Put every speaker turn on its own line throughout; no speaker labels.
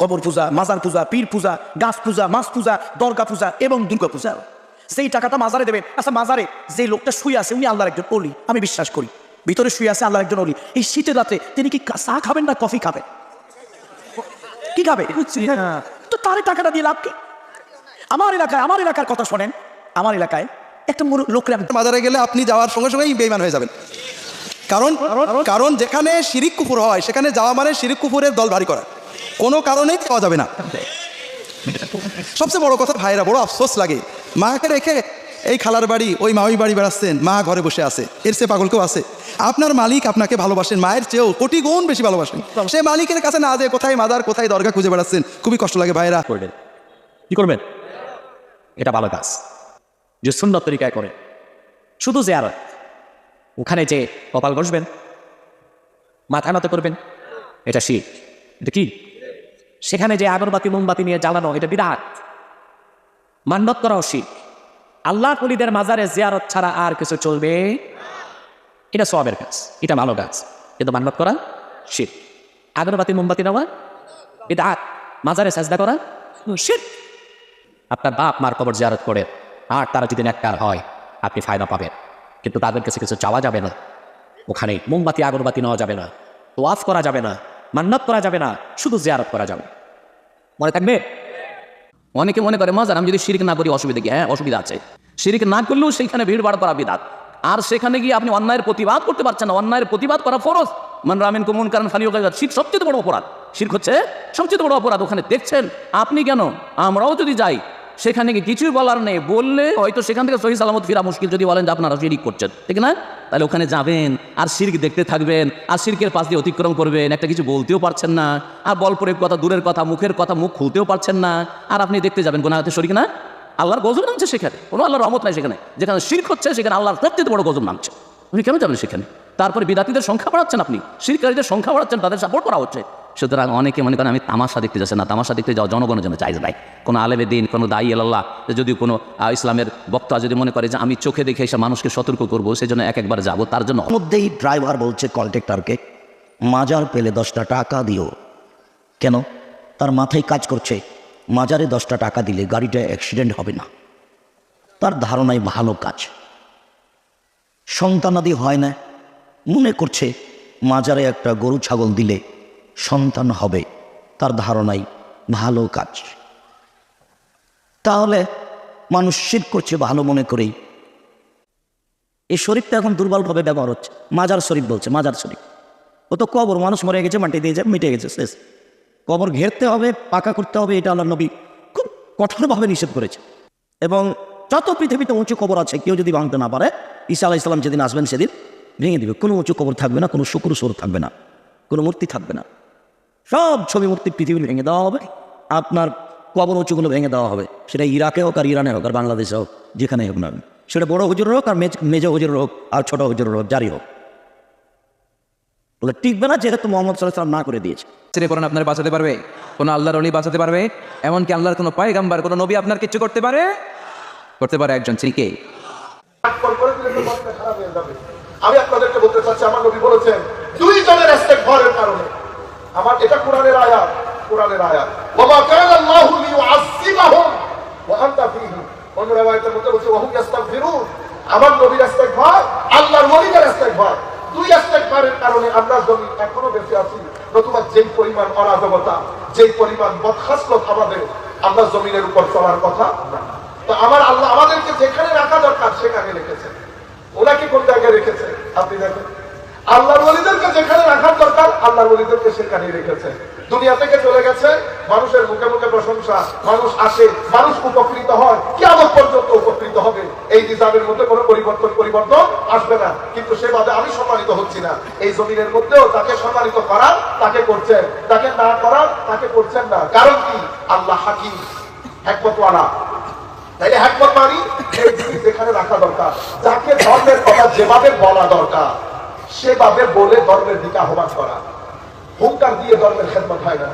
কবর পূজা মাজার পূজা পীর পূজা গাছ পূজা মাছ পূজা দরগা পূজা এবং দুর্গা পূজা। সেই টাকাটা মাজারে দেবেন আচ্ছা মাজারে যে লোকটা শুয়ে আছে উনি আল্লাহর একজন অলি আমি বিশ্বাস করি। ভিতরে শুয়ে আছে আল্লাহর একজন অলি এই শীতের রাতে তিনি কি চা খাবেন না কফি খাবেন? কি খাবে? হ্যাঁ। তো তারে টাকাটা দিয়ে লাভ কি? আমার এলাকায় আমার এলাকার কথা শোনেন। আমার এলাকায় একটা লোকরে
মাজারে গেলে আপনি যাওয়ার সঙ্গে সঙ্গেই বেইমান হয়ে যাবেন। কারণ? কারণ যেখানে শিরিক কুফুর হয় সেখানে যাওয়া মানে শিরিক কুফুরের দল ভারী করা। কোনো কারণেই পাওয়া যাবে না। সবচেয়ে বড় কথা ভাইরা বড় আফসোস লাগে। মাকে রেখে এই খালার বাড়ি, ওই মাওই বাড়ি বেড়াচ্ছেন, মা ঘরে বসে আছে, এর চেয়ে পাগল কেউ আছে। আপনার মালিক আপনাকে ভালোবাসেন, মায়ের চেয়েও কোটি গুণ বেশি ভালোবাসেন। সে মালিকের কাছে না যে কোথায় মাদার, কোথায় দরগা খুঁজে বেড়াচ্ছেন, খুবই কষ্ট লাগে ভাইরা
কি করবেন? এটা ভালো কাজ। যে সুন্দর তরিকায় করে। শুধু জিয়ারত। ওখানে যে কপাল মাথায় মাথা করবেন, এটা শীত এটা কি? সেখানে যে আগরবাতি, মোমবাতি নিয়ে জ্বালানো, এটা বিরাট। মান্নত করাও শীত আল্লাহ কলিদের মাজারে জিয়ারত ছাড়া আর কিছু চলবে এটা সবের কাজ, এটা ভালো কাজ। কিন্তু মান্নত করা শীত আগরবাতি, মোমবাতি নেওয়া এটা মাজারে সাজদা করা শীত আপনার বাপ মার কবর জিয়ারত করে, আর তারা যদি নেককার হয়, আপনি ফায়দা পাবেন। কিন্তু তাদের কাছে কিছু চাওয়া যাবে না। ওখানে মোমবাতি, আগরবাতি নেওয়া যাবে না। তোয়াফ করা যাবে না। মান্নাত করা যাবে না, শুধু জিয়ারত করা যাবে। মনে থাকবে?
অনেকে মনে করে, মজার, আমি যদি শিরিক না করি, অসুবিধা কি? হ্যাঁ অসুবিধা আছে। শিরিক না করলেও সেখানে ভিড় ভাড় করা বিদাত। আর সেখানে গিয়ে আপনি অন্যায়ের প্রতিবাদ করতে পারছেন না। অন্যায়ের প্রতিবাদ করা ফরজ। মান রামিন কুমন কারণ ফালিও শির সবচেয়ে বড় অপরাধ। শির হচ্ছে সবচেয়ে বড় অপরাধ। ওখানে দেখছেন, আপনি কেন? আমরাও যদি যাই সেখানে গিয়ে কিছুই বলার নেই। বললে হয়তো সেখান থেকে সহি সালামত ফিরা মুশকিল। যদি বলেন যে আপনারা শিরিক করছেন, ঠিক না? তাহলে ওখানে যাবেন, আর শিরক দেখতে থাকবেন, আর শিরকের পাশ দিয়ে অতিক্রম করবেন, একটা কিছু বলতেও পারছেন না, আর বল প্রয়োগ কথা, দূরের কথা, মুখের কথা, মুখ খুলতেও পারছেন না, আর আপনি দেখতে যাবেন গোনাহাতে শরিক না? আল্লাহর গজব নামছে সেখানে, কোনো আল্লাহর রহমত নাই সেখানে। যেখানে শিরক হচ্ছে, সেখানে আল্লাহর সবচেয়ে বড় গজব নামছে। আপনি কেন যাবেন সেখানে? তারপরে বিদাতিদের সংখ্যা বাড়াচ্ছেন আপনি, শিরকারীদের সংখ্যা বাড়াচ্ছেন, তাদের সাপোর্ট করা হচ্ছে। সুতরাং অনেকে মনে করেন, আমি তামাশা দেখতে যাচ্ছি না। তামাশা দেখতে যাওয়া জনগণের জন্য চাইজ নাই কোনো আলেমে দিন, কোনো দায়ী আল্লাহ যদি কোনো ইসলামের বক্তা যদি মনে করে যে, আমি চোখে দেখে এসে মানুষকে সতর্ক করব, সেজন্য এক একবার যাব, তার জন্য
মধ্যেই ড্রাইভার বলছে কন্ট্রাক্টরকে, মাজার পেলে দশটা টাকা দিও। কেন? তার মাথায় কাজ করছে, মাজারে দশটা টাকা দিলে গাড়িটা অ্যাক্সিডেন্ট হবে না। তার ধারণায় ভালো কাজ। সন্তানাদি হয় না। মনে করছে, মাজারে একটা গরু, ছাগল দিলে সন্তান হবে, তার ধারণাই ভালো কাজ। তাহলে মানুষ শির করছে ভালো মনে করেই। এই শরীফটা এখন দুর্বলভাবে ব্যবহার হচ্ছে। মাজার শরীফ বলছে, মাজার শরীফ। ও তো কবর, মানুষ মরে গেছে, মাটি দিয়ে মিটে গেছে, শেষ। কবর ঘেরতে হবে, পাকা করতে হবে, এটা আল্লাহ নবী খুব কঠোরভাবে নিষেধ করেছে। এবং যত পৃথিবীতে উঁচু কবর আছে, কেউ যদি ভাঙতে না পারে, ঈসা আলাহ ইসলাম যেদিন আসবেন সেদিন ভেঙে দিবে। কোনো উঁচু কবর থাকবে না, কোনো শুক্র সুর থাকবে না, কোনো মূর্তি থাকবে না। সব ছবি মূর্তি পৃথিবী ভেঙে দেওয়া হবে। আপনার কবর উঁচুগুলো ভেঙে দেওয়া হবে। সেটা ইরাকে হোক আর ইরানে হোক আর বাংলাদেশে হোক যেখানেই হোক না সেটা বড় হুজুরের হোক আর মেজ মেজ হুজুরের হোক আর ছোট হুজুরের হোক যারই হোক। বলে টিকবে না যেহেতু মোহাম্মদ সাল্লাহ না করে দিয়েছে।
ছেড়ে পড়েন আপনার বাঁচাতে পারবে? কোনো আল্লাহর অলি বাঁচাতে পারবে? এমনকি আল্লাহর কোনো পায়গাম্বার কোনো নবী আপনার কিছু করতে পারে? করতে পারে একজন তিনি কে?
করে করে দিলে তো মনটা খারাপ হয়ে যাবে। আমি আপনাদেরকে বলতে চাচ্ছি আমার নবী বলেছেন দুই জনের ইস্তেগফারের কারণে। আমার এটা কোরআনের আয়াত কোরআনের আয়াত। ওয়া কানা আল্লাহু লিয়ুআযযিবাহুম ওয়া আনতা ফীহিম অন্য রাওয়ায়াতের মধ্যে বলছে ওয়া হুম ইস্তাগফিরুন আমার নবীর ইস্তেগফার, আল্লাহর ইস্তেগফার। দুই ইস্তেগফারের কারণে আমরা জমি এখনও বেঁচে আছি। নতুবা যেই পরিমাণ অরাজকতা, যেই পরিমাণ বদখাসলত আমাদের, আমরা জমিনের উপর চলার কথা না। তো আমার আল্লাহ আমাদেরকে যেখানে রাখা দরকার, সেখানে রেখেছে ওনাকে কোন জায়গায় রেখেছে? আপনি দেখেন। আল্লাহর ওলিদেরকে যেখানে রাখার দরকার, আল্লাহর ওলিদেরকে সেখানে রেখেছে। দুনিয়া থেকে চলে গেছে, মানুষের মুখে মুখে প্রশংসা, মানুষ আসে, মানুষ উপকৃত হয়, কিয়ামত পর্যন্ত উপকৃত হবে। এই নিজামের মধ্যে কোনো পরিবর্তন পরিবর্তন আসবে না। কিন্তু সেভাবে আমি সম্মানিত হচ্ছি না। এই জমিনের মধ্যেও তাকে সম্মানিত করার, তাকে করছেন। তাকে না করার, তাকে করছেন না। কারণ কি? আল্লাহ হাকিম একমতওয়ালা তাইলে হ্যাকমত মানি যেখানে রাখা দরকার। যাকে ধর্মের কথা যেভাবে বলা দরকার। সেভাবে বলে ধর্মের দিকে আহ্বান করা। হুঙ্কার দিয়ে ধর্মের খেদমত হয় না।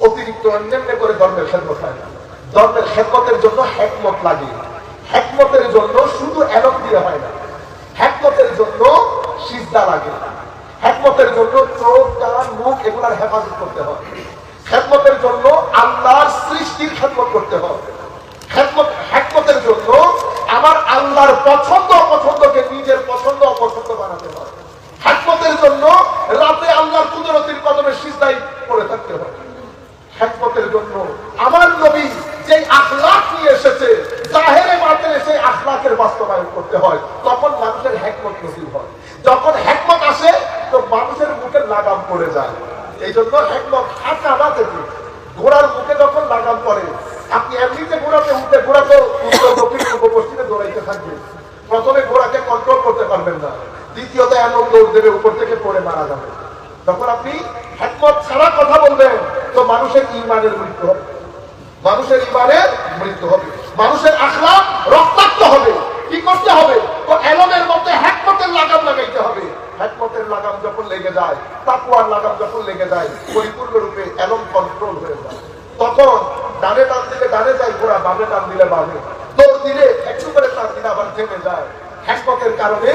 অতিরিক্ত অন্যান্য করে ধর্মের খেদমত হয় না। ধর্মের খেদমতের জন্য হ্যাকমত লাগে। হ্যাকমতের জন্য শুধু এলম দিয়ে হয় না। হ্যাকমতের জন্য সিজদা লাগে। হ্যাকমতের জন্য চোখ, কান, মুখ এগুলার হেফাজত করতে হয়। খেদমত জন্য আল্লাহর সৃষ্টির খেদমত করতে হয়। আল্লাহর পছন্দ অপছন্দকে নিজের পছন্দ অপছন্দ বানাতে হবে হ্যাকমতের জন্য রাতে আল্লাহর কুদরতির কদমে সিজদাই পড়ে থাকতে হবে হ্যাকমতের জন্য আমার নবী যে আখলাক নিয়ে এসেছে, জাহেরে আখলাকের বাস্তবায়ন করতে হয়। তখন মানুষের হ্যাকমত নসিব হয়। যখন হ্যাকমত আসে, তো মানুষের মুখে লাগাম পড়ে যায়। এই জন্য হ্যাকমত হাত থেকে ঘোড়ার মুখে যখন লাগাম পড়ে, আপনি এমনিতে ঘোড়াতে উঠে ঘোড়া তো উত্তর দক্ষিণ পূর্ব পশ্চিমে দৌড়াইতে থাকবে। প্রথমে ঘোড়াকে কন্ট্রোল করতে পারবেন না। দ্বিতীয়ত এমন দৌড় দেবে, উপর থেকে পড়ে মারা যাবে। যখন আপনি হ্যাকমত ছাড়া কথা বলবেন, তো মানুষের ইমানের মৃত্যু হবে। মানুষের ইমানের মৃত্যু হবে। মানুষের আখলা রক্তাক্ত হবে। কি করতে হবে? তো এলমের মধ্যে হ্যাকমতের লাগাম লাগাইতে হবে। হ্যাকমতের লাগাম যখন লেগে যায় তাকুয়ার লাগাম যখন লেগে যায় পরিপূর্ণ রূপে এলম কন্ট্রোল হয়ে যায়। তখন ডানে টান দিলে ডানে যায় ঘোড়া, বামে টান দিলে বামে। তোর দিলে একটু করে টান দিলে আবার থেমে যায়। হ্যাকমতের কারণে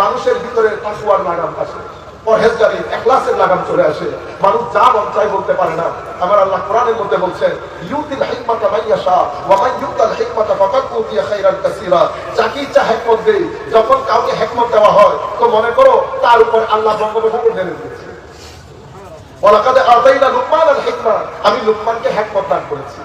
মানুষের ভিতরে তাকুয়ার লাগাম আসে। পরহেজগারি লাগাম চলে আসে। মানুষ যা মন চাই বলতে পারে না। আমার আল্লাহ কোরআনের মধ্যে বলছেন, ইউতিল ওয়া মান ইউতাল ফাকাদ উতিয়া খাইরান কাসীরা। যাকে ইচ্ছা হিকমত যখন কাউকে হিকমত দেওয়া হয়, তো মনে করো তার উপর আল্লাহ ওয়ালাকাদ আতাইনা লুকমান আল হিকমা, আমি লুকমানকে হিকমত দান করেছি।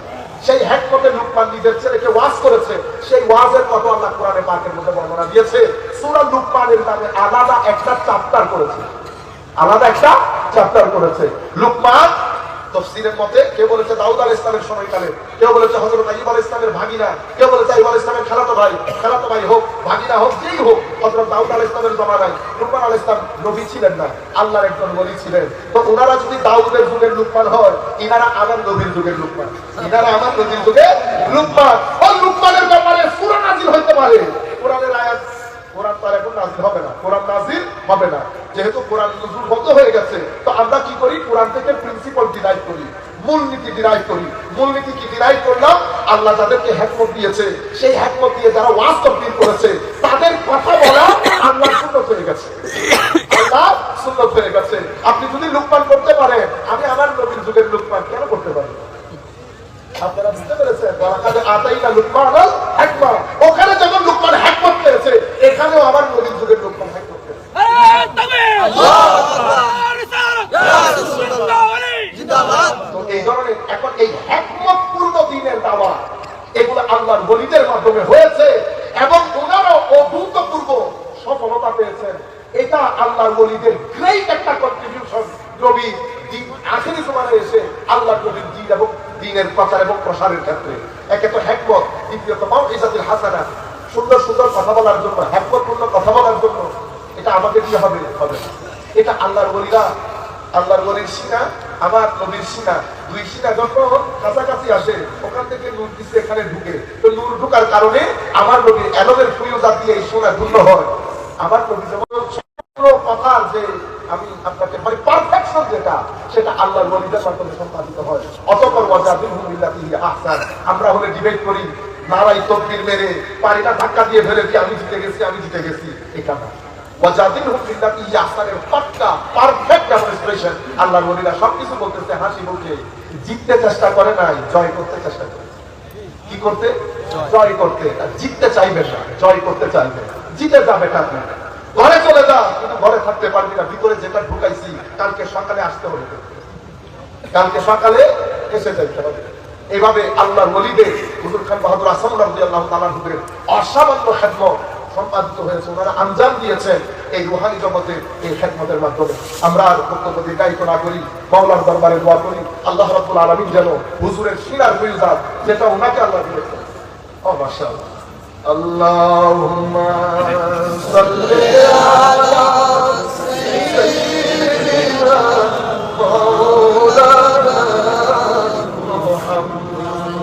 সেই হিকমতে লুকমান নিজের ছেলেকে ওয়াজ করেছে। সেই ওয়াজের কথা আল্লাহ কোরআনে পাকের মধ্যে বর্ণনা দিয়েছে। সূরা লুকমানের নামে আলাদা একটা চ্যাপ্টার করেছে। আলাদা একটা চ্যাপ্টার করেছে। লুকমান মতে কেউ বলেছে দাউদ আল ইসলামের সময়কালে? কেউ বলেছে হজরত আইব আল ইসলামের ভাগিনা। কেউ বলেছে আইব আল ইসলামের ভাই। ভাই হোক, ভাগিনা হোক, যেই হোক হজরত দাউদ আল ইসলামের লুকমান আল ইসলাম নবী ছিলেন না, আল্লাহর একজন বলি ছিলেন। তো ওনারা যদি দাউদের যুগের লুকমান হয়, ইনারা আমার নবীর যুগের লুকমান। ইনারা আমার নবীর যুগে লুকমান। ও লুকমানের ব্যাপারে সুরা নাজিল হইতে পারে। কোরআনের আয়াত কোরআন তার এখন হবে না, কোরআন হবে না। যেহেতু কোরআন নজরুল বন্ধ হয়ে গেছে, তো আমরা কি করি? কোরআন থেকে প্রিন্সিপাল ডিরাইভ করি মূলনীতি ডিরাইভ করি। মূলনীতি কি ডিরাইভ করলাম? আল্লাহ হ্যাকমত দিয়েছে, সেই হ্যাকমত দিয়ে যারা করেছে, তাদের কথা বলা আল্লাহ হয়ে গেছে। আল্লাহ হয়ে গেছে। আপনি যদি লুকমান করতে পারেন, আমি আমার নবীর যুগের লুকমান কেন করতে পারি? আপনারা বুঝতে পেরেছেন? আতাইনা লুকমানাল হিকমা। ওখানে যখন লুকমান হিকমত পেয়েছে এখানেও আমার নবীর যুগের হয়েছে এবং এটা আল্লাহর বলিদের একটা কন্ট্রিবিউশন নবী আখেরি সময় দিন এবং দিনের প্রচার এবং প্রসারের ক্ষেত্রে। একে তো হ্যাকমত দ্বিতীয়ত হাসানা। সুন্দর সুন্দর কথা বলার জন্য হ্যাকমতপূর্ণ কথা বলার জন্য এটা আমাকে দিয়ে হবে হবে এটা আল্লাহর বলিরা আল্লাহর বলির সিনা, আমার নবীর সিনা। দুই সিনা যখন কাছাকাছি আসে, ওখান থেকে নূর দিচ্ছে এখানে ঢুকে। তো নূর ঢুকার কারণে আমার নবীর এলমের ফুয়ুজা দিয়ে এই সোনা ধন্য হয়। আমার নবী যেমন কথা যে আমি আপনাকে মানে পারফেকশন যেটা, সেটা আল্লাহর ওলিদের মাধ্যমে সম্পাদিত হয়। অতপর ওয়াজাবিল হুমিল্লাতি আহসান। আমরা হলে ডিবেট করি নারাই তকবির মেরে পারিটা ধাক্কা দিয়ে ফেলে দিয়ে আমি জিতে গেছি আমি জিতে গেছি। এটা না ওয়াজাবিল হুমিল্লাতি আহসানের পাক্কা পারফেক্ট ডেমনস্ট্রেশন আল্লাহর ওলিরা সবকিছু বলতেছে হাসি মুখে। জিততে চেষ্টা করে নাই জয় করতে চেষ্টা করে। কি করতে? জয়। করতে। আর জিততে চাইবেন না জয় করতে চাইবেন। জিতে যাবে আপনি ঘরে চলে যা কিন্তু ঘরে থাকতে পারবি না। ভিতরে যেটা ঢুকাইছি কালকে সকালে আসতে হবে কালকে সকালে এসে যাইতে হবে। এইভাবে আল্লাহর ওলিদের হুজুর খান বাহাদুর আসাম রাজি আল্লাহ তালা হুজুরের অসামান্য খেদমত সম্পাদিত হয়েছে ওনারা আঞ্জাম দিয়েছেন এই রুহানি জগতে এই খেদমতের মাধ্যমে আমরা আর বক্তব্য দীর্ঘায়িত না করি মাওলার দরবারে দোয়া করি আল্লাহ রাব্বুল আলামিন যেন হুজুরের শিরার ফিলজাত যেটা ওনাকে আল্লাহ দিয়েছেন ও মাশাআল্লাহ اللهم صل على سيدنا مولانا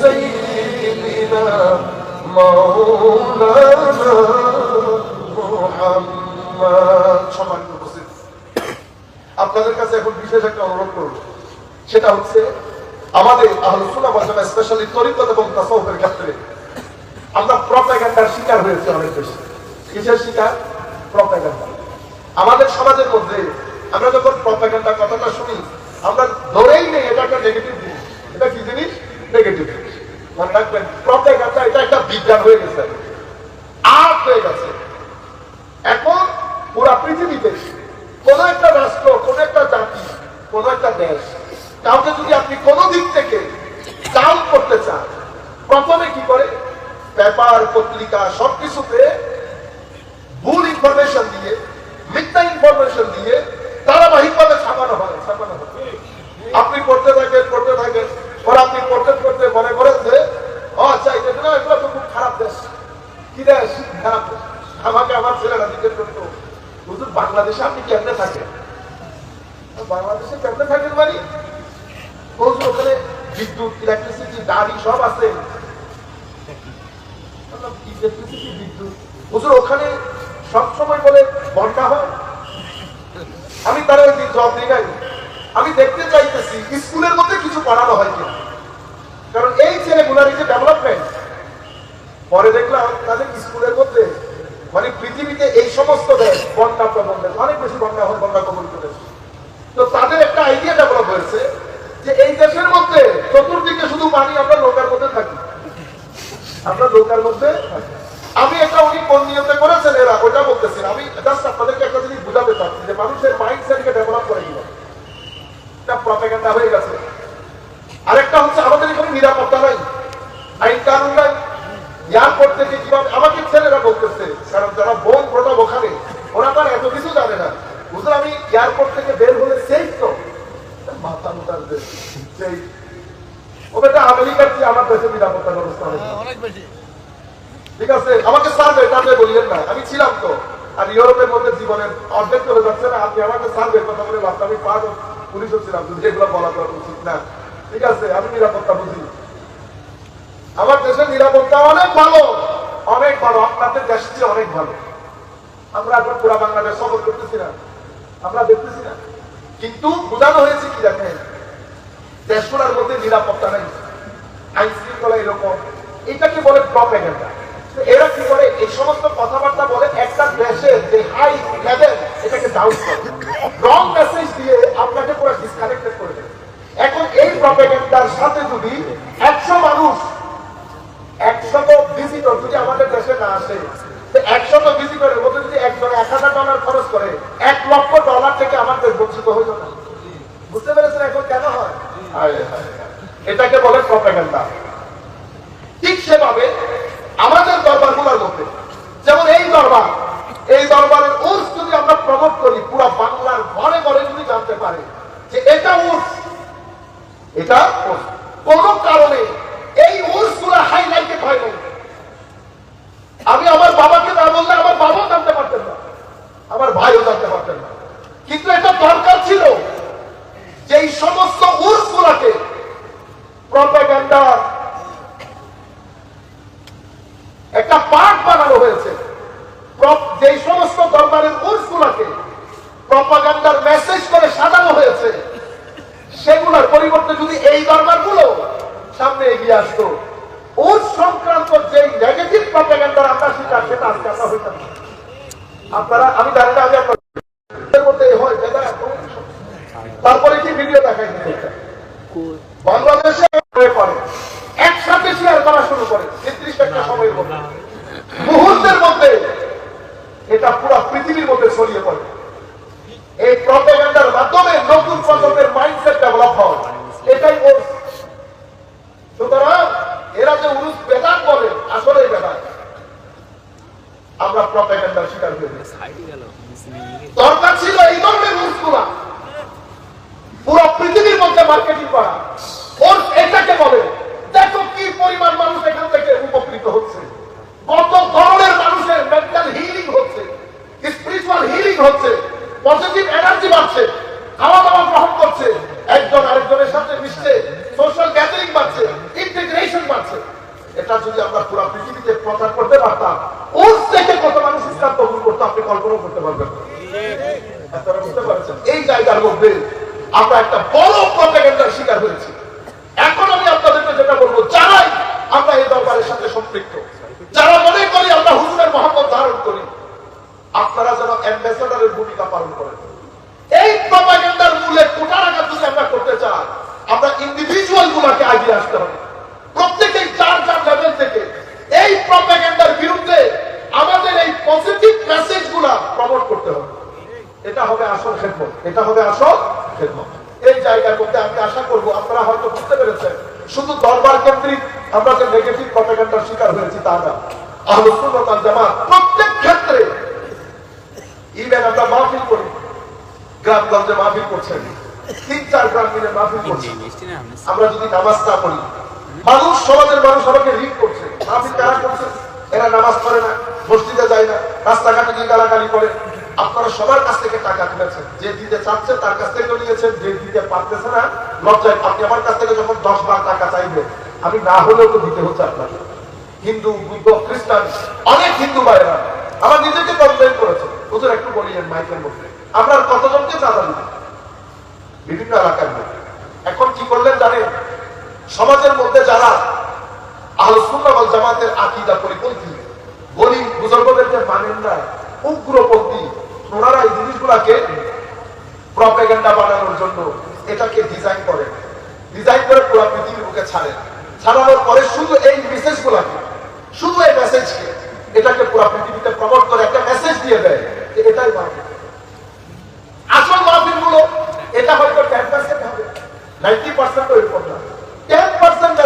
سيدنا مولانا محمد সম্মানিত উপস্থিতি আপনাদের কাছে এখন বিশেষ একটা অনুরোধ করব সেটা হচ্ছে আমাদের আহলুসুল্লাহ ওয়াল স্পেশালি তরিকত এবং তাসাউফের ক্ষেত্রে আমরা প্রপাগান্ডার শিকার হয়েছে অনেক বেশি কিসের শিকার প্রপাগান্ডা আমাদের সমাজের মধ্যে আমরা যখন প্রপাগান্ডা কথাটা শুনি আমরা ধরেই নেই এটা একটা নেগেটিভ জিনিস কি জিনিস? নেগেটিভ জিনিস। মনে রাখবেন প্রপাগান্ডা এটা একটা বিজ্ঞান হয়ে গেছে। আর্ট হয়ে গেছে। এখন পুরা পৃথিবীতে কোন একটা রাষ্ট্র, কোন একটা জাতি, কোন একটা দেশ, কাউকে যদি আপনি কোন দিক থেকে ডাউন করতে চান, প্রথমে কি করে? পেপার, পত্রিকা, সবকিছুতে ভুল ইনফরমেশন দিয়ে, মিথ্যা ইনফরমেশন দিয়ে ধারাবাহিকভাবে ছাপানো হয় ছাপানো হয়। আপনি পড়তে থাকেন পড়তে থাকেন। পরে আপনি পড়তে মনে করেন যে আচ্ছা এটা না তো খুব খারাপ দেশ। কি দেশ? খারাপ দেশ। আমাকে আমার ছেলেরা জিজ্ঞেস করতো, হুজুর, বাংলাদেশে আপনি কেমনে থাকেন? বাংলাদেশে কেমনে থাকেন মানে? হুজুর, ওখানে বিদ্যুৎ ইলেকট্রিসিটি গাড়ি সব আছে। ইলেকট্রিসিটি বিদ্যুৎ? হুজুর, ওখানে সব সময় বলে বন্যা হয়? আমি তারা ওই জব দিই নাই। আমি দেখতে চাইতেছি, স্কুলের কিছু পড়ানো হয় কিনা? কারণ এই ছেলেগুলার যে ডেভেলপমেন্ট পরে দেখলাম তাদের স্কুলের মধ্যে মানে পৃথিবীতে এই সমস্ত দেশ বন্যা প্রবন্ধ অনেক বেশি বন্যা হয় বন্যা কবলিত দেশ। তো তাদের একটা আইডিয়া ডেভেলপ হয়েছে যে এই দেশের মধ্যে চতুর্দিকে শুধু পানি, আমরা নৌকার মধ্যে থাকি। আমরা নৌকার মধ্যে। আমি একটা উনি কোন নিয়মে করেছেন এরা ওটা বলতেছি না। আমি জাস্ট আপনাদেরকে একটা জিনিস বুঝাতে চাচ্ছি যে মানুষের মাইন্ডসেটকে ডেভেলপ করে কীভাবে এটা প্রপাগান্ডা হয়ে গেছে আরেকটা হচ্ছে আমাদের এখানে নিরাপত্তা নাই আইন কানুন নাই এয়ারপোর্ট থেকে কীভাবে আমাকে ছেলেরা বলতেছে কারণ যারা বোন প্রতাপ ওখানে ওরা তো আর এত কিছু জানে না বুঝলে আমি এয়ারপোর্ট থেকে বের হলে সেই তো মাথা মোটার দেশ সেই ও বেটা আমেরিকার চেয়ে আমার দেশের নিরাপত্তা ব্যবস্থা অনেক বেশি। ঠিক আছে আমাকে সার্ভে টার্ভে বলিয়েন না আমি ছিলাম তো। আর ইউরোপের মধ্যে জীবনের অর্ধেক চলে যাচ্ছে না। আপনি আমাকে সার্ভে কথা বলে ভাবতে আমি পাঁচ পুলিশও ছিলাম যদি এগুলো বলা তো উচিত না। ঠিক আছে, আমি নিরাপত্তা বুঝি। আমার দেশের নিরাপত্তা অনেক ভালো অনেক ভালো, আপনাদের দেশ চেয়ে অনেক ভালো। আমরা এখন পুরা বাংলাদেশ সফর করতেছি না। আমরা দেখতেছি না। কিন্তু বোঝানো হয়েছে কি দেখেন দেশগুলোর মধ্যে নিরাপত্তা নেই, আইন শৃঙ্খলা এরকম। এটাকে বলে প্রপেগেন্ডা এরা কি করে? এই সমস্ত কথাবার্তা বলে একটা দেশের যে হাই লেভেল এটাকে ডাউন করে। রং মেসেজ দিয়ে আপনাকে পুরো ডিসকানেক্টেড করে দেবে। এখন এই প্রপেগেন্ডার সাথে যদি একশো মানুষ একশত ভিজিটর যদি আমাদের দেশে না আসে তো একশত ভিজিটরের মধ্যে যদি একজন এক হাজার ডলার খরচ করে এক লক্ষ ডলার থেকে আমাদের বঞ্চিত হইল না বুঝতে পেরেছেন এখন কেন হয়? হায় হায় হায়। এটাকে বলে প্রপাগান্ডা ঠিক সেভাবে আমাদের দরবারগুলোর মধ্যে যেমন এই দরবার, এই দরবারের উর্স যদি আমরা প্রমোট করি, পুরো বাংলার ঘরে ঘরে যদি জানতে পারে যে এটা উর্স, এটা। কোন কারণে এই উর্সগুলা হাইলাইটেড হয় নাই আমি আমার বাবাকে না বললে আমার বাবাও জানতে পারতেন না আমার ভাইও জানতে পারতেন না কিন্তু এটা দরকার ছিল যে এই সমস্ত উর্স গুলাকে প্রপাগান্ডা একটা পার্ট বানানো হয়েছে প্রপ- যেই সমস্ত দরবারের উর্স গুলাকে প্রপাগান্ডার মেসেজ করে সাজানো হয়েছে সেগুলোর পরিবর্তে যদি এই দরবারগুলো সামনে এগিয়ে আসতো ওর সংক্রান্ত যে নেগেটিভ প্রপাগান্ডার আমরা শিকার সেটা আজকে আমরা হইতাম না। আপনারা আমি জানি না আমি আপনার মধ্যে এ হয় বেদা কোনো কিছু। তারপরে কি ভিডিও দেখাই দিতে বাংলাদেশে হয়ে পড়ে একসাথে শেয়ার করা শুরু করে নির্দিষ্ট একটা সময়ের মধ্যে মুহূর্তের মধ্যে এটা পুরো পৃথিবীর মধ্যে ছড়িয়ে পড়ে। এই প্রপাগান্ডার মাধ্যমে নতুন প্রজন্মের মাইন্ডসেট ডেভেলপ হয়। এটাই ওর সুতরাং এরা যে উরুস বেদাত বলে আসলে বেদাত। আমরা প্রপাগান্ডার শিকার হয়ে গেছি। দরকার ছিল এই এটা যদি আমরা পুরো পৃথিবীতে প্রচার করতে পারতাম ওর থেকে কত মানুষ ইসলাম কবুল করতো, আপনি কল্পনা করতে পারবেন এই জায়গার মধ্যে আমরা একটা বড় প্রপাগান্ডার শিকার হয়েছি। এখন আমি আপনাদেরকে যেটা বলব, যারাই আমরা এই দরবারের সাথে সম্পৃক্ত, যারা মনে করি আমরা হুজুরের মোহাম্মদ ধারণ করি, আপনারা যেন অ্যাম্বাসেডারের ভূমিকা পালন করেন। এই প্রপাগান্ডার মূলে কোটা রাখা যদি আমরা করতে চাই, আমরা ইন্ডিভিজুয়াল গুলাকে আগিয়ে আসতে হবে। প্রত্যেকেই চার চার লেভেল থেকে। এই প্রপাগান্ডার বিরুদ্ধে আমাদের এই পজিটিভ মেসেজগুলা প্রমোট করতে হবে। এটা হবে আসল খেদমত। এটা হবে আসল খেদমত। এই জায়গার মধ্যে আমি আশা করব আপনারা হয়তো বুঝতে পেরেছেন শুধু দরবার কেন্দ্রিক আমরা যে নেগেটিভ প্রপাগান্ডার শিকার হয়েছি তা না। সুন্নাত ওয়াল প্রত্যেক ক্ষেত্রে ইভেন আমরা মাহফিল করি। গ্রামগঞ্জে মাহফিল করছেন। তিন চার গ্রাম মিলে মাহফিল করছেন। আমরা যদি নামাজ না পড়ি মানুষ সমাজের মানুষ আমাকে রিড করছে। মাহফিল কারা করছে এরা নামাজ পড়ে না, মসজিদে যায় না, রাস্তাঘাটে গিয়ে গালাগালি করে। আপনারা সবার কাছ থেকে টাকা তুলেছেন। যে দিতে চাচ্ছে তার কাছ থেকে নিয়েছেন, যে দিতে পারতেছে না, লজ্জায় আপনি আমার কাছ থেকে যখন দশ বার টাকা চাইবেন আমি না হলেও তো দিতে হচ্ছে আপনাকে। হিন্দু, বুদ্ধ, খ্রিস্টান, অনেক হিন্দু ভাইরা আমার নিজেকে কমপ্লেন করেছে। ওদের একটু বলিয়েন মাইকের মধ্যে। আপনার কতজনকে চাঁদা দিবেন বিভিন্ন এলাকার এখন কি করলেন জানেন? সমাজের মধ্যে যারা আহলসুন্নাহ জামাতের আকীদা পরিপন্থী, গরিব বুজুর্গদেরকে মানেন না, উগ্রপন্থী, ওনারা এই জিনিসগুলাকে প্রপাগান্ডা বানানোর জন্য এটাকে ডিজাইন করেন। ডিজাইন করে পুরো পৃথিবীর বুকে ছাড়েন। ছাড়ানোর পরে শুধু এই মেসেজ গুলাকে, শুধু এই মেসেজকে এটাকে পুরো পৃথিবীতে প্রমোট করে একটা মেসেজ দিয়ে দেয় যে এটাই মার্কেট আসল মাহফিলগুলো এটা হয়তো পার্সেন্ট হবে নাইনটি পার্সেন্ট ওই না।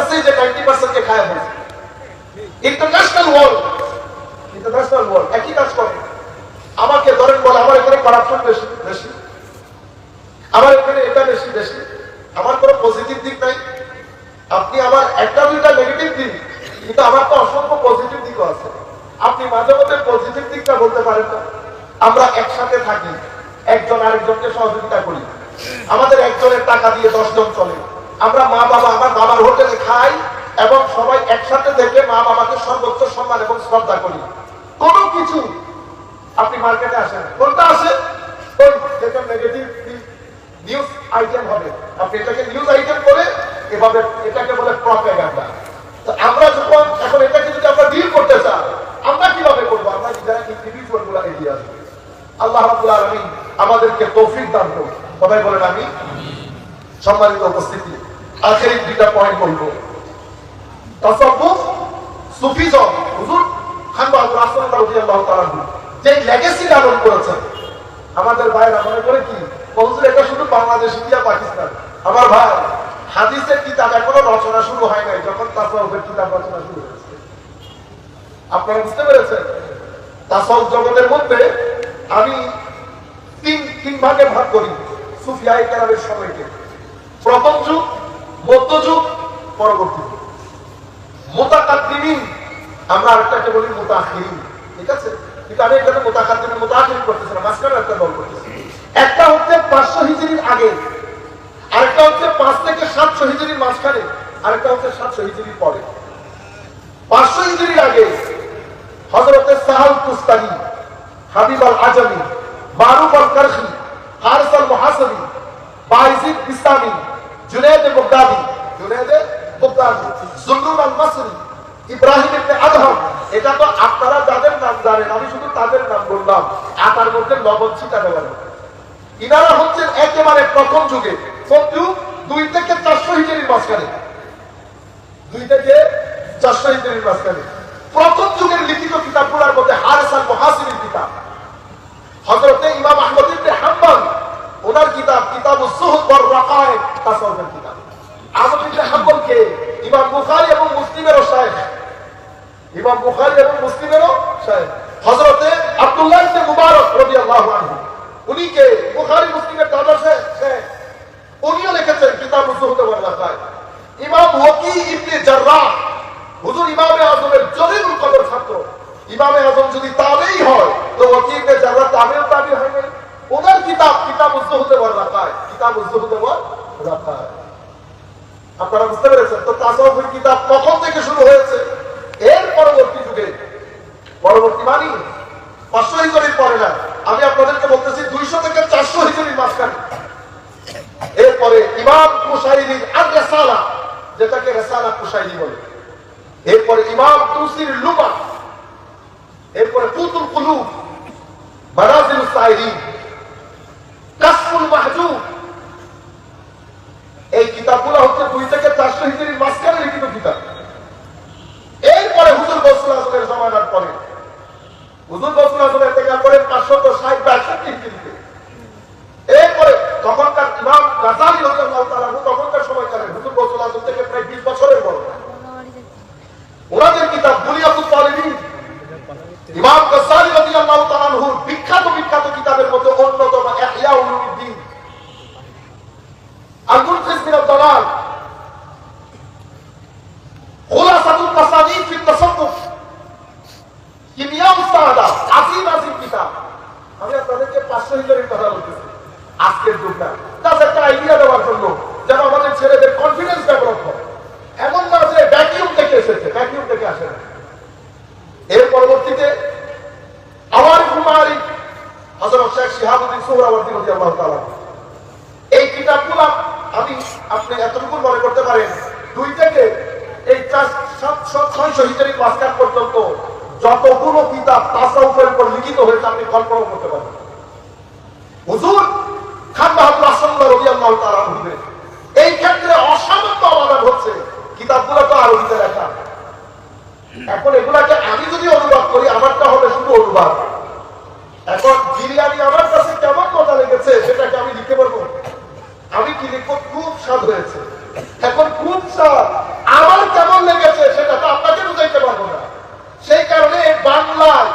পার্সেন্ট মেসেজ নাইনটি পার্সেন্ট কে খায় হয়েছে ইন্টারন্যাশনাল ওয়ার্ল্ড ইন্টারন্যাশনাল ওয়ার্ল্ড একই কাজ করে। আমাকে ধরেন বলে, আমার এখানে করাপশন বেশি বেশি। আমার এখানে এটা বেশি বেশি। আমার কোনো পজিটিভ দিক নাই। আপনি আমার একটা দুইটা নেগেটিভ দিক, কিন্তু আমার তো অসংখ্য পজিটিভ দিকও আছে। আপনি মাঝে মধ্যে পজিটিভ দিকটা বলতে পারেন না। আমরা একসাথে থাকি, একজন আরেকজনকে সহযোগিতা করি। আমাদের একজনের টাকা দিয়ে দশজন চলে। আমরা মা বাবা, আমার বাবার হোটেলে খাই এবং সবাই একসাথে থেকে মা বাবাকে সর্বোচ্চ সম্মান এবং শ্রদ্ধা করি। কোনো কিছু আপনি মার্কেটে আসেন। কোনটা আসে? যেটা নেগেটিভ নিউজ আইটেম হবে। আপনি এটাকে নিউজ আইটেম করে এটাকে বলে তো আমরা যখন, এখন যদি আমরা করতে আমরা কীভাবে করব? আমরা আমাদেরকে তৌফিক দান করুন। সবাই বলেন আমি সম্মানিত উপস্থিতি। আখেরি দুইটা পয়েন্ট বলব তাসাব্বুফ সুফিজম। হুজুর খান বাহাদুর আসলাম রাদিয়াল্লাহু তাআলা যে লেগেসি লালন করেছেন, আমাদের ভাইরা মনে করে কি? হুজুর এটা শুধু বাংলাদেশ, ইন্ডিয়া, পাকিস্তান। আমার ভাই, হাদিসের কিতাব এখনও রচনা শুরু হয় নাই, যখন তাসাউফের কিতাব রচনা শুরু হয়েছে। আপনারা বুঝতে পেরেছেন? তাসাউফ জগতের মধ্যে আমি তিন তিন ভাগে ভাগ করি সুফিয়াই কেরামের সময়কে। প্রথম যুগ মধ্যযুগ, পরবর্তী যুগ। মোতাকাদ্দিমিন, আমরা আরেকটাকে বলি মোতাখিরিন। ঠিক আছে? কিন্তু আমি এখানে মোতাকাদ্দিমিন, মোতাখিরিন করতেছি না, মাঝখানে একটা দল করতেছি। একটা হচ্ছে পাঁচশো হিজরির আগে, আরেকটা হচ্ছে পাঁচ থেকে সাতশো হিজরির মাঝখানে, আরেকটা হচ্ছে সাতশো হিজরির পরে। পাঁচশো হিজরির আগে হজরতে সাহাল তুস্তানি, হাবিব আল আজমি, মারুফ আল কারখি, হারিস আল মুহাসবি বাইজিদ ইসলামী Junaid Baghdadi Junaid Baghdadi Zunnun al Masri, Ibrahim ibn Adham. এটা তো আপনারা যাদের নাম জানেন, আমি শুধু তাদের নাম বললাম। আটার মধ্যে লবণ ছিটা দেওয়ার ইনারা হচ্ছেন একেবারে প্রথম যুগে কোন যুগ দুই থেকে চারশো হিজরির মাঝখানে। দুই থেকে চারশো হিজরির মাঝখানে। প্রথম যুগের লিখিত কিতাবগুলোর মধ্যে হারেসাল মহাসিনের কিতাব। হযরতে ইমাম আহমদ ওনার কিতাব কিতাব ইমাম ছাত্র। ইমামে আজম যদি তাবেই হয়, তো ওয়াকিবনে যারা তাবেও তাবে হয় নাই। ওনার কিতাব কিতাব উজ্জহুদে ওয়ার রাখায় কিতাব উজ্জহুদে ওয়ার রাখায় আপনারা বুঝতে পেরেছেন? তো তাসাউফের কিতাব কখন থেকে শুরু হয়েছে? এর পরবর্তী যুগে। পরবর্তী মানি পাঁচশো হিজড়ির পরে না। আমি আপনাদেরকে বলতেছি, দুইশো থেকে চারশো হিজড়ির মাঝখানে। এরপরে ইমাম কুশাইরির আর রেসালা যেটাকে রেসালা কুশাইরি বলে। এরপরে ইমাম তুসির লুমা। এরপরে তুতুল কুলুব বারাজিল সাইরিন কাসফুল মাহজুব এই কিতাবগুলো হচ্ছে দুই থেকে চারশো হিজড়ির মাঝখানে লিখিত কিতাব এরপরে হুজুর গসুল আজমের জমানার পরে হুজুর গসুল আজমের থেকে পরে পাঁচশো ষাট বাষট্টি হিজড়িতে এরপরে তখনকার ইমাম গাজালি রাদিয়াল্লাহু তাআলা আনহু তখনকার সময়কালের হুজুর গসুল আজম থেকে প্রায় 20 বছরের বড় ওনাদের কিতাব বুনিয়াতুত তালিবিন ইমাম গাজালি রাদিয়াল্লাহু তাআলা আনহুর বিখ্যাত বিখ্যাত কিতাবের মধ্যে অন্যতম ইহয়া উলুমিদ্দিন আল-মুনকিজ মিন আদ-দালাল খুলাসাতুত তাসানিফ ফি তাসাব্বুফ কিমিয়া উস্তাদা আজিম আজিম কিতাব আমি আপনাদেরকে পাঁচশো হিজড়ির কথা বলতেছি আজকের যুগটা তার একটা আইডিয়া দেওয়ার জন্য যেন আমাদের ছেলেদের কনফিডেন্স ডেভেলপ হয় এমন না যে ভ্যাকিউম থেকে এসেছে ভ্যাকিউম থেকে আসে না এর পরবর্তীতে আমার কুমারী হজরত শেখ শিহাবুদ্দিন সোহরাবর্তী নদী আল্লাহ তাআলা এই কিতাবগুলো আমি আপনি এতটুকু মনে করতে পারেন দুই থেকে এই চার সাত সাত ছয়শো হিজড়ির মাঝখান পর্যন্ত যতগুলো কিতাব তাসাউফের উপর লিখিত হয়েছে আপনি কল্পনা করতে পারেন হুজুর খান বাহাদুর আসাল্লাহ রাদিয়াল্লাহু তাআলা আনহু এই ক্ষেত্রে অসামান্য অবদান হচ্ছে কিতাবগুলো তো আরবিতে লেখা এখন এগুলাকে আমি যদি অনুবাদ করি আমারটা হবে শুধু অনুবাদ এখন বিরিয়ানি আমার কাছে কেমন মজা লেগেছে সেটাকে আমি লিখতে পারব আমি কি লিখব খুব স্বাদ হয়েছে এখন খুব স্বাদ আমার কেমন লেগেছে সেটা তো আপনাকে বুঝাইতে পারব না সেই কারণে বাংলায়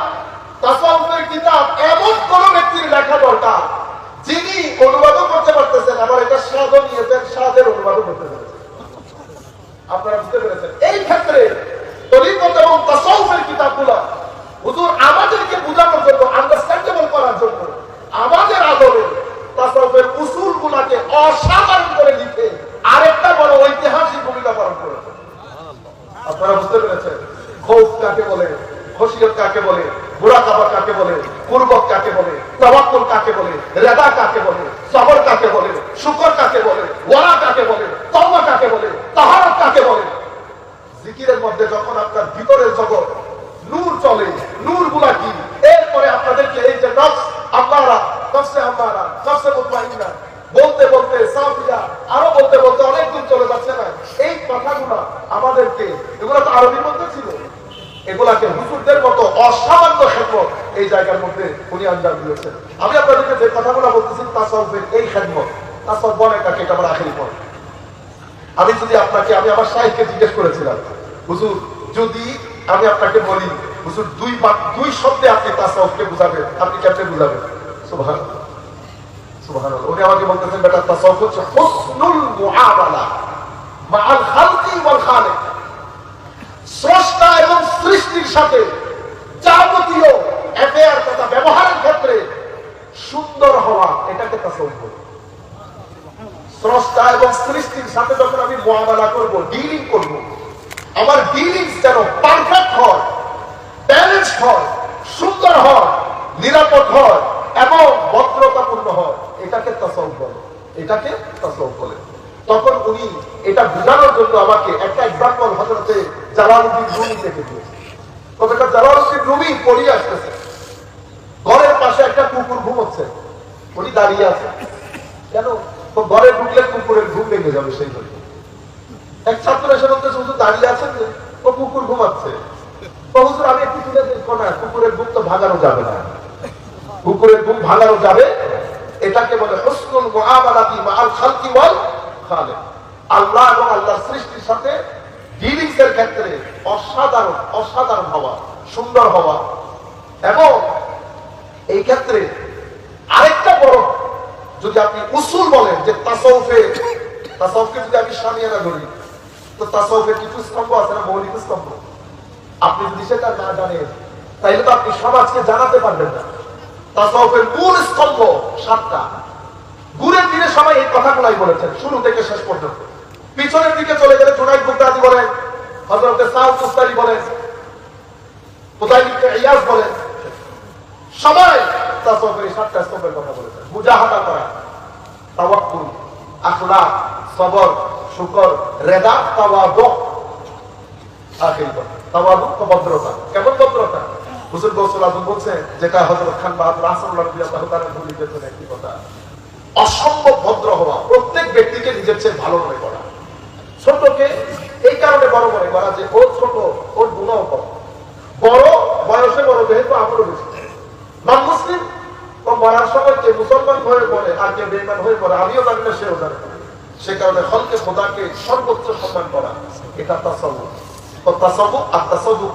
তাসাউফের কিতাব এমন কোন ব্যক্তির লেখা দরকার যিনি অনুবাদও করতে পারতেছেন আবার এটা স্বাদও নিয়েছেন স্বাদের অনুবাদও করতে পেরেছেন আপনারা বুঝতে পেরেছেন এই ক্ষেত্রে তরিকত এবং তাসাউফের কিতাবগুলো হুজুর আমাদেরকে বোঝানোর জন্য আন্ডারস্ট্যান্ডেবল করার জন্য আমাদের আদরে তাসাউফের উসুলগুলোকে অসাধারণ করে লিখে আরেকটা বড় ঐতিহাসিক ভূমিকা পালন করেছে আপনারা বুঝতে পেরেছেন খৌফ কাকে বলে খসিয়ত কাকে বলে মুরাকাবা কাকে বলে? পূর্বক কাকে বলে? তাওয়াক্কুল কাকে বলে? রেদা কাকে বলে? সবর কাকে বলে? শুকর কাকে বলে? ওয়ারা কাকে বলে? তওবা কাকে বলে? তাহারত কাকে বলে? জিকিরের মধ্যে যখন আপনার ভিতরের জগৎ, নূর চলে নূরগুলা কি? এরপরে আপনাদেরকে এই যে নফস আপনারা নফসে আপনারা নফসে মুতমাইন্না, বলতে বলতে সাফিয়া, আরও বলতে বলতে অনেক দূর চলে যাচ্ছে না? এই কথাগুলো আমাদেরকে, এগুলো তো আরবির মধ্যে ছিল। এগুলাকে হুজুরদের মতো অসামান্য খেদমত এই জায়গার মধ্যে উনি আঞ্জাম দিয়েছেন। আমি আপনাদেরকে যে কথাগুলো বলতেছি, তাসাউফের এই খেদমত, তাসাউফ বলে কাকে এটা আমার আখেরি পড়ে আমি যদি আপনাকে, আমি আমার সাহেবকে জিজ্ঞেস করেছিলাম, হুজুর, যদি আমি আপনাকে বলি, হুজুর, দুই বাক- দুই শব্দে আপনি তাসাউফকে বুঝাবেন, আপনি কেমনে বুঝাবেন? সুবহান সুবহানাল্লাহ। উনি আমাকে বলতেছেন, বেটা, তাসাউফ হচ্ছে হুসনুল মুআমালা মাআল খালকি ওয়াল খালিক। স্রষ্টা এবং সৃষ্টির সাথে যাবতীয় অ্যাফেয়ার তথা ব্যবহারের ক্ষেত্রে সুন্দর হওয়া, এটাকে তাসাউফ বলে। স্রষ্টা এবং সৃষ্টির সাথে যখন আমি মোয়াবেলা করব ডিলিং করব, আমার ডিলিং যেন পারফেক্ট হয় ব্যালেন্স হয়, সুন্দর হয়, নিরাপদ হয় এবং ভদ্রতাপূর্ণ হয়, এটাকে তসব বলে। এটাকে তসব বলে। তখন উনি এটা বোঝানোর জন্য আমাকে একটা এক্সাম্পল হজরতে জালালউদ্দিন রুমি দেখে দিয়েছে তবে এটা জালালউদ্দিন রুমি পড়িয়ে আসতেছে। ঘরের পাশে একটা কুকুর ঘুমোচ্ছে। উনি দাঁড়িয়ে আছে। কেন? তো ঘরে ঢুকলে কুকুরের ঘুম ভেঙে যাবে সেই জন্য এক ছাত্র এসে বলতে শুধু দাঁড়িয়ে আছেন যে? ও কুকুর ঘুমাচ্ছে। হুজুর, আমি একটু তুলে দেখব না। কুকুরের ঘুম তো ভাঙানো যাবে না। কুকুরের ঘুম ভাঙানো যাবে? এটাকে বলে হুসনুল মুআমালাতি মাআল খালকি ওয়াল খালিক। আল্লাহ এবং আল্লাহর সৃষ্টির সাথে ডিলিংস এর ক্ষেত্রে অসাধারণ। অসাধারণ হওয়া, সুন্দর হওয়া। এবং এই ক্ষেত্রে আরেকটা বড়, যদি আপনি উসুল বলেন যে তাসাউফে, তাসাউফকে যদি আমি সামিয়ানা ধরি, তো তাসাউফের কিছু স্তম্ভ আছে না মৌলিক স্তম্ভ? আপনি যদি সেটা না জানেন, তাইলে তো আপনি সমাজকে জানাতে পারবেন না। তাসৌফের মূল স্তম্ভ সাতটা। গুরের দিনে সবাই এই কথাগুলাই বলেছেন, শুরু থেকে শেষ পর্যন্ত। পিছনের দিকে চলে গেলে জুনাইদ বুগদাদি বলেন হজরতে মুস্তারি বলেন লিখতে ইয়াস রেদা কেমন ভদ্রতা? যেটা হযরত খান বাহাদুর একটি কথা। অসম্ভব ভদ্র হওয়া, প্রত্যেক ব্যক্তিকে নিজের চেয়ে ভালো মনে করা। ছোটকে এই কারণে বড় মনে করা যে, ও ছোট, ওর গুণও কম। বড়, বয়সে বড়, যেহেতু আমারও বেশি বা মুসলিম মরার সময় মুসলমান হয়ে পড়ে আর কে বেমান হয়ে পড়ে আমিও জানি না, সেও জানে। সে কারণে হলকে খোদাকে সর্বোচ্চ সম্মান করা, এটা তাসবু তাসাবু আর তাসবু